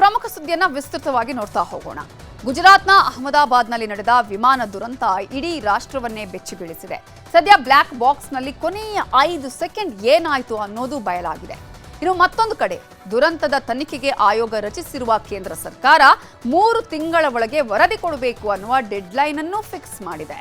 ಪ್ರಮುಖ ಸುದ್ದಿಯನ್ನ ವಿಸ್ತೃತವಾಗಿ ನೋಡ್ತಾ ಹೋಗೋಣ. ಗುಜರಾತ್ನ ಅಹಮದಾಬಾದ್ನಲ್ಲಿ ನಡೆದ ವಿಮಾನ ದುರಂತ ಇಡೀ ರಾಷ್ಟ್ರವನ್ನೇ ಬೆಚ್ಚಿ ಬೀಳಿಸಿದೆ ಸದ್ಯ ಬ್ಲ್ಯಾಕ್ ಬಾಕ್ಸ್ನಲ್ಲಿ ಕೊನೆಯ ಐದು ಸೆಕೆಂಡ್ ಏನಾಯ್ತು ಅನ್ನೋದು ಬಯಲಾಗಿದೆ. ಇನ್ನು ಮತ್ತೊಂದು ಕಡೆ, ದುರಂತದ ತನಿಖೆಗೆ ಆಯೋಗ ರಚಿಸಿರುವ ಕೇಂದ್ರ ಸರ್ಕಾರ ಮೂರು ತಿಂಗಳ ಒಳಗೆ ವರದಿ ಕೊಡಬೇಕು ಅನ್ನುವ ಡೆಡ್ಲೈನ್ ಅನ್ನು ಫಿಕ್ಸ್ ಮಾಡಿದೆ.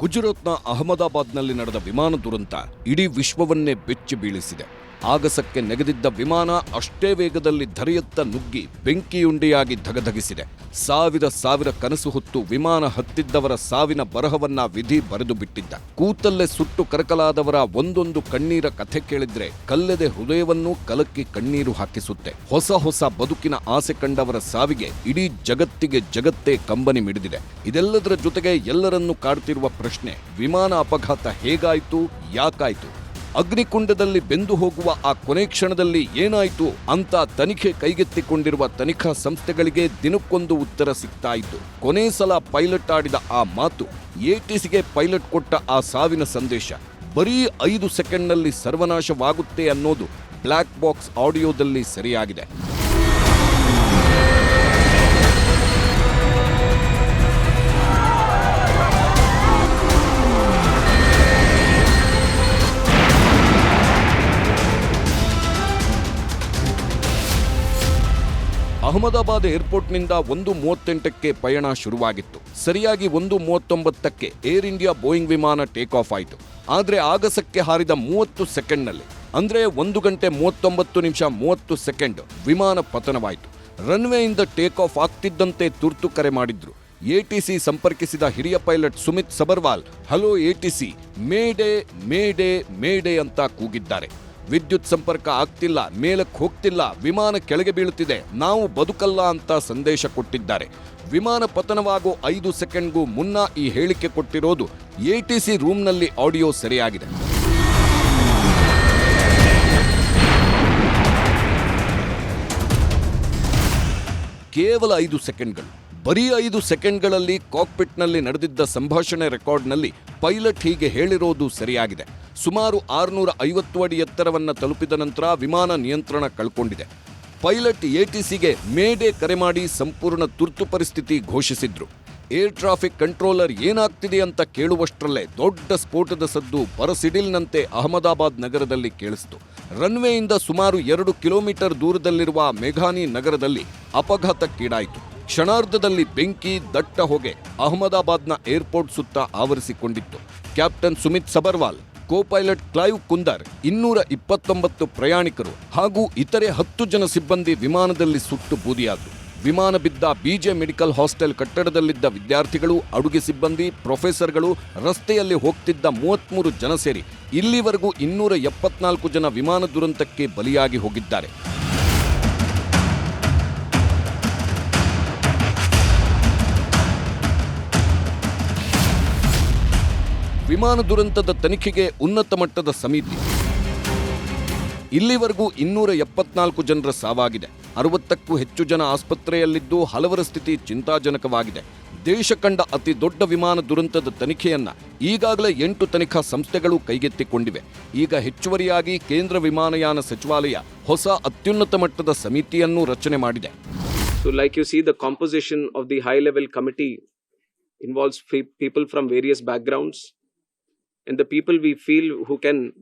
ಗುಜರಾತ್ನ ಅಹಮದಾಬಾದ್ನಲ್ಲಿ ನಡೆದ ವಿಮಾನ ದುರಂತ ಇಡೀ ವಿಶ್ವವನ್ನೇ ಬೆಚ್ಚಿ ಬೀಳಿಸಿದೆ. ಆಗಸಕ್ಕೆ ನೆಗೆದಿದ್ದ ವಿಮಾನ ಅಷ್ಟೇ ವೇಗದಲ್ಲಿ ಧರೆಯತ್ತ ನುಗ್ಗಿ ಬೆಂಕಿಯುಂಡಿಯಾಗಿ ಧಗಧಗಿಸಿದೆ. ಸಾವಿರ ಸಾವಿರ ಕನಸು ಹೊತ್ತು ವಿಮಾನ ಹತ್ತಿದ್ದವರ ಸಾವಿನ ಬರಹವನ್ನ ವಿಧಿ ಬರೆದು ಬಿಟ್ಟಿದ್ದ. ಕೂತಲ್ಲೇ ಸುಟ್ಟು ಕರಕಲಾದವರ ಒಂದೊಂದು ಕಣ್ಣೀರ ಕಥೆ ಕೇಳಿದ್ರೆ ಕಲ್ಲೆದೆ ಹೃದಯವನ್ನೂ ಕಲಕ್ಕಿ ಕಣ್ಣೀರು ಹಾಕಿಸುತ್ತೆ. ಹೊಸ ಹೊಸ ಬದುಕಿನ ಆಸೆ ಕಂಡವರ ಸಾವಿಗೆ ಇಡೀ ಜಗತ್ತಿಗೆ ಜಗತ್ತೇ ಕಂಬನಿ ಮಿಡಿದಿದೆ. ಇದೆಲ್ಲದರ ಜೊತೆಗೆ ಎಲ್ಲರನ್ನೂ ಕಾಡ್ತಿರುವ ಪ್ರಶ್ನೆ, ವಿಮಾನ ಅಪಘಾತ ಹೇಗಾಯಿತು, ಯಾಕಾಯ್ತು? ಅಗ್ನಿಕುಂಡದಲ್ಲಿ ಬೆಂದು ಹೋಗುವ ಆ ಕೊನೆ ಕ್ಷಣದಲ್ಲಿ ಏನಾಯಿತು ಅಂತ ತನಿಖೆ ಕೈಗೆತ್ತಿಕೊಂಡಿರುವ ತನಿಖಾ ಸಂಸ್ಥೆಗಳಿಗೆ ದಿನಕ್ಕೊಂದು ಉತ್ತರ ಸಿಗ್ತಾ ಇತ್ತು. ಕೊನೆ ಸಲ ಪೈಲಟ್ ಆಡಿದ ಆ ಮಾತು ಎಟಿಸಿಗೆ ಪೈಲಟ್ ಕೊಟ್ಟ ಆ ಸಾವಿನ ಸಂದೇಶ. ಬರೀ ಐದು ಸೆಕೆಂಡ್ನಲ್ಲಿ ಸರ್ವನಾಶವಾಗುತ್ತೆ ಅನ್ನೋದು ಬ್ಲ್ಯಾಕ್ ಬಾಕ್ಸ್ ಆಡಿಯೋದಲ್ಲಿ ಸರಿಯಾಗಿದೆ. ಅಹಮದಾಬಾದ್ ಏರ್ಪೋರ್ಟ್ನಿಂದ ಒಂದು ಮೂವತ್ತೆಂಟಕ್ಕೆ ಪಯಣ ಶುರುವಾಗಿತ್ತು. ಸರಿಯಾಗಿ ಒಂದು ಮೂವತ್ತೊಂಬತ್ತಕ್ಕೆ ಏರ್ ಇಂಡಿಯಾ ಬೋಯಿಂಗ್ ವಿಮಾನ ಟೇಕ್ ಆಫ್ ಆಯಿತು. ಆದರೆ ಆಗಸಕ್ಕೆ ಹಾರಿದ ಮೂವತ್ತು ಸೆಕೆಂಡ್ನಲ್ಲಿ, ಅಂದರೆ ಒಂದು ಗಂಟೆ ಮೂವತ್ತೊಂಬತ್ತು ನಿಮಿಷ ಮೂವತ್ತು ಸೆಕೆಂಡ್ ವಿಮಾನ ಪತನವಾಯಿತು. ರನ್ವೇಯಿಂದ ಟೇಕ್ ಆಫ್ ಆಗ್ತಿದ್ದಂತೆ ತುರ್ತು ಕರೆ ಮಾಡಿದ್ರು. ಎಟಿಸಿ ಸಂಪರ್ಕಿಸಿದ ಹಿರಿಯ pilot Sumit Sabharwal, hello ATC, mayday mayday mayday ಅಂತ ಕೂಗಿದ್ದಾರೆ. ವಿದ್ಯುತ್ ಸಂಪರ್ಕ ಆಗ್ತಿಲ್ಲ, ಮೇಲಕ್ಕೆ ಹೋಗ್ತಿಲ್ಲ, ವಿಮಾನ ಕೆಳಗೆ ಬೀಳುತ್ತಿದೆ, ನಾವು ಬದುಕಲ್ಲ ಅಂತ ಸಂದೇಶ ಕೊಟ್ಟಿದ್ದಾರೆ. ವಿಮಾನ ಪತನವಾಗೋ ಐದು ಸೆಕೆಂಡ್ಗೂ ಮುನ್ನ ಈ ಹೇಳಿಕೆ ಕೊಟ್ಟಿರೋದು ಎಟಿಸಿ ರೂಮ್ನಲ್ಲಿ ಆಡಿಯೋ ಸರಿಯಾಗಿದೆ. ಕೇವಲ ಐದು ಸೆಕೆಂಡ್ಗಳು. ಬರೀ ಐದು ಸೆಕೆಂಡ್ಗಳಲ್ಲಿ ಕಾಕ್ಪಿಟ್ನಲ್ಲಿ ನಡೆದಿದ್ದ ಸಂಭಾಷಣೆ ರೆಕಾರ್ಡ್ನಲ್ಲಿ ಪೈಲಟ್ ಹೀಗೆ ಹೇಳಿರೋದು ಸರಿಯಾಗಿದೆ. ಸುಮಾರು ಆರುನೂರ ಐವತ್ತು ಅಡಿ ಎತ್ತರವನ್ನು ತಲುಪಿದ ನಂತರ ವಿಮಾನ ನಿಯಂತ್ರಣ ಕಳ್ಕೊಂಡಿದೆ. ಪೈಲಟ್ ಎಟಿಸಿಗೆ ಮೇಡೆ ಕರೆ ಮಾಡಿ ಸಂಪೂರ್ಣ ತುರ್ತು ಪರಿಸ್ಥಿತಿ ಘೋಷಿಸಿದ್ರು. ಏರ್ ಟ್ರಾಫಿಕ್ ಕಂಟ್ರೋಲರ್ ಏನಾಗ್ತಿದೆ ಅಂತ ಕೇಳುವಷ್ಟರಲ್ಲೇ ದೊಡ್ಡ ಸ್ಫೋಟದ ಸದ್ದು ಬರಸಿಡಿಲ್ನಂತೆ ಅಹಮದಾಬಾದ್ ನಗರದಲ್ಲಿ ಕೇಳಿಸ್ತು. ರನ್ವೇಯಿಂದ ಸುಮಾರು ಎರಡು ಕಿಲೋಮೀಟರ್ ದೂರದಲ್ಲಿರುವ ಮೇಘಾನಿ ನಗರದಲ್ಲಿ ಅಪಘಾತಕ್ಕೀಡಾಯಿತು. ಕ್ಷಣಾರ್ಧದಲ್ಲಿ ಬೆಂಕಿ, ದಟ್ಟ ಹೊಗೆ ಅಹಮದಾಬಾದ್ನ ಏರ್ಪೋರ್ಟ್ ಸುತ್ತ ಆವರಿಸಿಕೊಂಡಿತ್ತು. Captain Sumit Sabharwal co pilot Clive Kunder, ಇನ್ನೂರ ಇಪ್ಪತ್ತೊಂಬತ್ತು ಪ್ರಯಾಣಿಕರು ಹಾಗೂ ಇತರೆ ಹತ್ತು ಜನ ಸಿಬ್ಬಂದಿ ವಿಮಾನದಲ್ಲಿ ಸುಟ್ಟು ಬೂದಿಯಾದರು. ವಿಮಾನ ಬಿದ್ದ ಬಿಜೆ ಮೆಡಿಕಲ್ ಹಾಸ್ಟೆಲ್ ಕಟ್ಟಡದಲ್ಲಿದ್ದ ವಿದ್ಯಾರ್ಥಿಗಳು, ಅಡುಗೆ ಸಿಬ್ಬಂದಿ, ಪ್ರೊಫೆಸರ್ಗಳು ರಸ್ತೆಯಲ್ಲಿ ಹೋಗ್ತಿದ್ದ ಮೂವತ್ತ್ಮೂರು ಜನ ಸೇರಿ ಇಲ್ಲಿವರೆಗೂ ಇನ್ನೂರ ಎಪ್ಪತ್ನಾಲ್ಕು ಜನ ವಿಮಾನ ದುರಂತಕ್ಕೆ ಬಲಿಯಾಗಿ ಹೋಗಿದ್ದಾರೆ. ವಿಮಾನ ದುರಂತದ ತನಿಖೆಗೆ ಉನ್ನತ ಮಟ್ಟದ ಸಮಿತಿ. ಇಲ್ಲಿವರೆಗೂ ಇನ್ನೂರ ಎಪ್ಪತ್ನಾಲ್ಕು ಜನರ ಸಾವಾಗಿದೆ. ಅರವತ್ತಕ್ಕೂ ಹೆಚ್ಚು ಜನ ಆಸ್ಪತ್ರೆಯಲ್ಲಿದ್ದು ಹಲವರ ಸ್ಥಿತಿ ಚಿಂತಾಜನಕವಾಗಿದೆ. ದೇಶ ಕಂಡ ಅತಿ ದೊಡ್ಡ ವಿಮಾನ ದುರಂತದ ತನಿಖೆಯನ್ನ ಈಗಾಗಲೇ ಎಂಟು ತನಿಖಾ ಸಂಸ್ಥೆಗಳು ಕೈಗೆತ್ತಿಕೊಂಡಿವೆ. ಈಗ ಹೆಚ್ಚುವರಿಯಾಗಿ ಕೇಂದ್ರ ವಿಮಾನಯಾನ ಸಚಿವಾಲಯ ಹೊಸ ಅತ್ಯುನ್ನತ ಮಟ್ಟದ ಸಮಿತಿಯನ್ನು ರಚನೆ ಮಾಡಿದೆ. So like you see the composition of the high level committee involves people from various backgrounds and the people we feel who can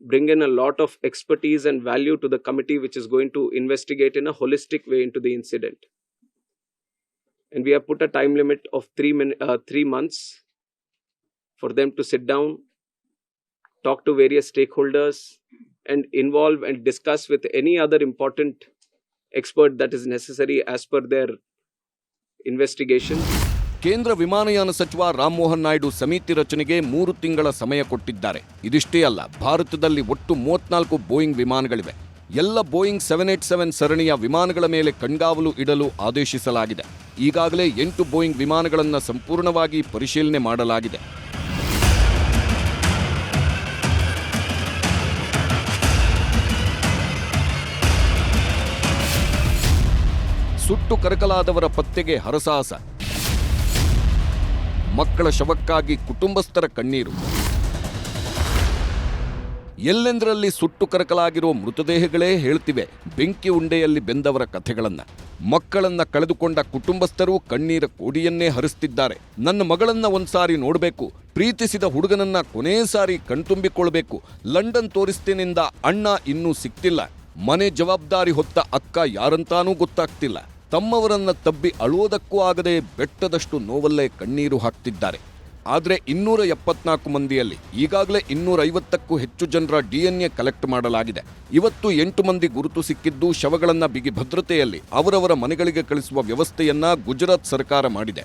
bring in a lot of expertise and value to the committee, which is going to investigate in a holistic way into the incident. And we have put a time limit of three, min- uh, three months for them to sit down, talk to various stakeholders, and involve and discuss with any other important expert that is necessary as per their investigation. ಕೇಂದ್ರ ವಿಮಾನಯಾನ ಸಚಿವ ರಾಮಮೋಹನ್ ನಾಯ್ಡು ಸಮಿತಿ ರಚನೆಗೆ ಮೂರು ತಿಂಗಳ ಸಮಯ ಕೊಟ್ಟಿದ್ದಾರೆ. ಇದಿಷ್ಟೇ ಅಲ್ಲ, ಭಾರತದಲ್ಲಿ ಒಟ್ಟು ಮೂವತ್ನಾಲ್ಕು ಬೋಯಿಂಗ್ ವಿಮಾನಗಳಿವೆ. ಎಲ್ಲ ಬೋಯಿಂಗ್ ಸೆವೆನ್ ಏಟ್ ಸೆವೆನ್ ಸರಣಿಯ ವಿಮಾನಗಳ ಮೇಲೆ ಕಣ್ಗಾವಲು ಇಡಲು ಆದೇಶಿಸಲಾಗಿದೆ. ಈಗಾಗಲೇ ಎಂಟು ಬೋಯಿಂಗ್ ವಿಮಾನಗಳನ್ನು ಸಂಪೂರ್ಣವಾಗಿ ಪರಿಶೀಲನೆ ಮಾಡಲಾಗಿದೆ. ಸುಟ್ಟು ಕರಕಲಾದವರ ಪತ್ತೆಗೆ ಹರಸಾಹಸ. ಮಕ್ಕಳ ಶವಕ್ಕಾಗಿ ಕುಟುಂಬಸ್ಥರ ಕಣ್ಣೀರು. ಎಲ್ಲೆಂದರಲ್ಲಿ ಸುಟ್ಟು ಕರಕಲಾಗಿರುವ ಮೃತದೇಹಗಳೇ ಹೇಳ್ತಿವೆ. ಬೆಂಕಿ ಉಂಡೆಯಲ್ಲಿ ಬೆಂದವರ ಕಥೆಗಳನ್ನ. ಮಕ್ಕಳನ್ನ ಕಳೆದುಕೊಂಡ ಕುಟುಂಬಸ್ಥರು ಕಣ್ಣೀರ ಕೋಡಿಯನ್ನೇ ಹರಿಸ್ತಿದ್ದಾರೆ. ನನ್ನ ಮಗಳನ್ನ ಒಂದ್ಸಾರಿ ನೋಡಬೇಕು. ಪ್ರೀತಿಸಿದ ಹುಡುಗನನ್ನ ಕೊನೇ ಸಾರಿ ಕಣ್ತುಂಬಿಕೊಳ್ಬೇಕು. ಲಂಡನ್ ತೋರಿಸ್ತೇನೆಂದ ಅಣ್ಣ ಇನ್ನೂ ಸಿಕ್ತಿಲ್ಲ. ಮನೆ ಜವಾಬ್ದಾರಿ ಹೊತ್ತ ಅಕ್ಕ ಯಾರಂತಾನೂ ಗೊತ್ತಾಗ್ತಿಲ್ಲ. ತಮ್ಮವರನ್ನ ತಬ್ಬಿ ಅಳುವುದಕ್ಕೂ ಆಗದೆ ಬೆಟ್ಟದಷ್ಟು ನೋವಲ್ಲೇ ಕಣ್ಣೀರು ಹಾಕ್ತಿದ್ದಾರೆ. ಆದರೆ ಇನ್ನೂರ ಎಪ್ಪತ್ನಾಲ್ಕು ಮಂದಿಯಲ್ಲಿ, ಈಗಾಗಲೇ ಇನ್ನೂರೈವತ್ತಕ್ಕೂ ಹೆಚ್ಚು ಜನರ ಡಿಎನ್ಎ ಕಲೆಕ್ಟ್ ಮಾಡಲಾಗಿದೆ. ಇವತ್ತು ಎಂಟು ಮಂದಿ ಗುರುತು ಸಿಕ್ಕಿದ್ದು ಶವಗಳನ್ನು ಬಿಗಿ ಭದ್ರತೆಯಲ್ಲಿ, ಅವರವರ ಮನೆಗಳಿಗೆ ಕಳಿಸುವ ವ್ಯವಸ್ಥೆಯನ್ನ ಗುಜರಾತ್ ಸರ್ಕಾರ ಮಾಡಿದೆ.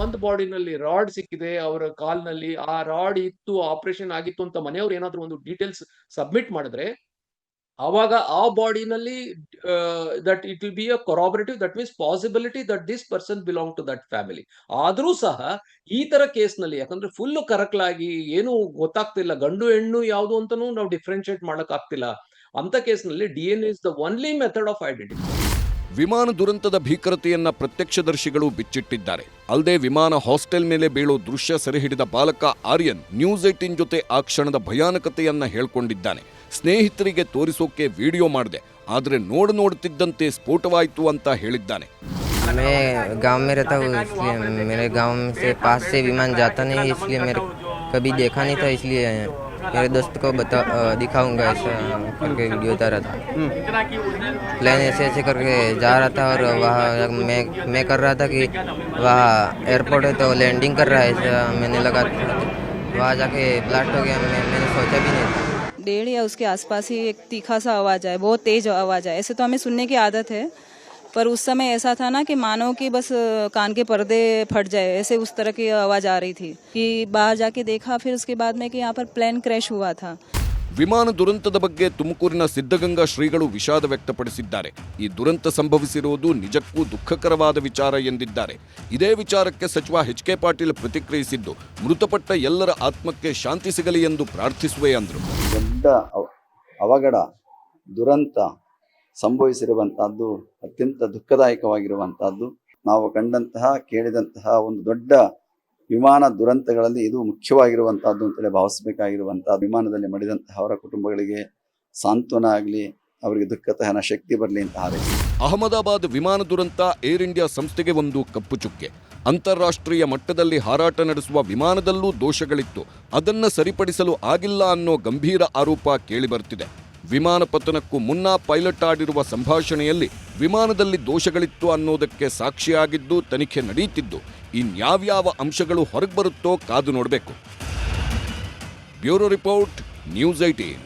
ಒಂದ್ ಬಾಡಿನಲ್ಲಿ ರಾಡ್ ಸಿಕ್ಕಿದೆ, ಅವರ ಕಾಲ್ನಲ್ಲಿ ಆ ರಾಡ್ ಇತ್ತು, ಆಪರೇಷನ್ ಆಗಿತ್ತು ಅಂತ ಮನೆಯವ್ರು ಏನಾದ್ರು ಒಂದು ಡೀಟೇಲ್ಸ್ ಸಬ್ಮಿಟ್ ಮಾಡಿದ್ರೆ ಅವಾಗ ಆ ಬಾಡಿನಲ್ಲಿ that it will be a corroborative that means possibility that this person belong to that family ಆದ್ರೂ ಸಹ ಈ ತರ ಕೇಸ್ನಲ್ಲಿ, ಯಾಕಂದ್ರೆ ಫುಲ್ ಕರಕಲಾಗಿ ಏನು ಗೊತ್ತಾಗ್ತಿಲ್ಲ, ಗಂಡು ಹೆಣ್ಣು ಯಾವುದು ಅಂತಾನೂ ನಾವು ಡಿಫ್ರೆನ್ಶಿಯೇಟ್ ಮಾಡಕ್ ಆಗ್ತಿಲ್ಲ ಅಂತ ಕೇಸ್ನಲ್ಲಿ D N is the only method of identity ವಿಮಾನ ದುರಂತದ ಭೀಕರತೆಯನ್ನ ಪ್ರತ್ಯಕ್ಷದರ್ಶಿಗಳು ಬಿಚ್ಚಿಟ್ಟಿದ್ದಾರೆ ಅಲ್ಲದೆ ವಿಮಾನ ಹಾಸ್ಟೆಲ್ ಮೇಲೆ ಬೀಳೋ ದೃಶ್ಯ ಸೆರೆಹಿಡಿದ ಬಾಲಕ ಆರ್ಯನ್ ನ್ಯೂಸ್ ಏಟಿನ್ ಜೊತೆ ಆ ಕ್ಷಣದ ಭಯಾನಕತೆಯನ್ನ ಹೇಳ್ಕೊಂಡಿದ್ದಾನೆ ಸ್ನೇಹಿತರಿಗೆ ತೋರಿಸೋಕೆ ವಿಡಿಯೋ ಮಾಡಿದೆ ಆದರೆ ನೋಡ ನೋಡುತ್ತಿದ್ದಂತೆ ಸ್ಫೋಟವಾಯಿತು ಅಂತ ಹೇಳಿದ್ದಾನೆ मैं गांव में रहता हूँ इसलिए मेरे गांव से पास से विमान जाता नहीं है इसलिए मेरे कभी देखा नहीं था इसलिए मेरे दोस्त को बता दिखाऊँगा ऐसा करके वीडियो उतारा था। प्लेन ऐसे ऐसे करके जा रहा था और वहाँ मैं मैं कर रहा था कि वहाँ एयरपोर्ट है तो लैंडिंग कर रहा है ऐसा मैंने लगा वहाँ जाके ब्लास्ट हो गया, मैं, मैंने सोचा भी नहीं था। डेढ़ या उसके आसपास ही एक तीखा सा आवाज़ आए बहुत तेज आवाज़ आए ऐसे तो हमें सुनने की आदत है पर उस समय ऐसा था ना कि मानो कि बस अ, कान के पर्दे फट जाए ऐसे उस तरह की आवाज आ रही थी कि बाहर जाके देखा फिर उसके बाद में कि यहाँ पर प्लेन क्रैश हुआ था ವಿಮಾನ ದುರಂತದ ಬಗ್ಗೆ ತುಮಕೂರಿನ ಸಿದ್ಧಗಂಗಾ ಶ್ರೀಗಳು ವಿಷಾದ ವ್ಯಕ್ತಪಡಿಸಿದ್ದಾರೆ ಈ ದುರಂತ ಸಂಭವಿಸಿರುವುದು ನಿಜಕ್ಕೂ ದುಃಖಕರವಾದ ವಿಚಾರ ಎಂದಿದ್ದಾರೆ ಇದೇ ವಿಚಾರಕ್ಕೆ ಸಚಿವ ಎಚ್ ಕೆ ಪಾಟೀಲ್ ಪ್ರತಿಕ್ರಿಯಿಸಿದ್ದು ಮೃತಪಟ್ಟ ಎಲ್ಲರ ಆತ್ಮಕ್ಕೆ ಶಾಂತಿ ಸಿಗಲಿ ಎಂದು ಪ್ರಾರ್ಥಿಸುವೆ ಅಂದರು ದೊಡ್ಡ ಅವ- ಅವಘಡ ದುರಂತ ಸಂಭವಿಸಿರುವಂತಹದ್ದು, ಅತ್ಯಂತ ದುಃಖದಾಯಕವಾಗಿರುವಂತಹದ್ದು, ನಾವು ಕಂಡಂತಹ, ಕೇಳಿದಂತಹ ಒಂದು ದೊಡ್ಡ ವಿಮಾನ ದುರಂತಗಳಲ್ಲಿ ಇದು ಮುಖ್ಯವಾಗಿರುವಂತಹದ್ದು ಅಂತೇಳಿ ಭಾವಿಸಬೇಕಾಗಿರುವಂತಹ ವಿಮಾನದಲ್ಲಿ ಮಡಿದಂತಹ ಅವರ ಕುಟುಂಬಗಳಿಗೆ ಸಾಂತ್ವನ ಆಗಲಿ, ಅವರಿಗೆ ದುಃಖ ಸಹನ ಶಕ್ತಿ ಬರಲಿ ಅಂತ ಹಾರೈಸಿ ಅಹಮದಾಬಾದ್ ವಿಮಾನ ದುರಂತ ಏರ್ ಇಂಡಿಯಾ ಸಂಸ್ಥೆಗೆ ಒಂದು ಕಪ್ಪು ಚುಕ್ಕೆ. ಅಂತಾರಾಷ್ಟ್ರೀಯ ಮಟ್ಟದಲ್ಲಿ ಹಾರಾಟ ನಡೆಸುವ ವಿಮಾನದಲ್ಲೂ ದೋಷಗಳಿತ್ತು. ಅದನ್ನು ಸರಿಪಡಿಸಲು ಆಗಿಲ್ಲ ಅನ್ನೋ ಗಂಭೀರ ಆರೋಪ ಕೇಳಿಬರ್ತಿದೆ. ವಿಮಾನ ಪತನಕ್ಕೂ ಮುನ್ನ ಪೈಲಟ್ ಆಡಿರುವ ಸಂಭಾಷಣೆಯಲ್ಲಿ ವಿಮಾನದಲ್ಲಿ ದೋಷಗಳಿತ್ತು ಅನ್ನೋದಕ್ಕೆ ಸಾಕ್ಷಿಯಾಗಿದ್ದು ತನಿಖೆ ನಡೆಯುತ್ತಿದ್ದು, ಇನ್ಯಾವ್ಯಾವ ಅಂಶಗಳು ಹೊರಗೆ ಬರುತ್ತೋ ಕಾದು ನೋಡಬೇಕು. Bureau report, news eighteen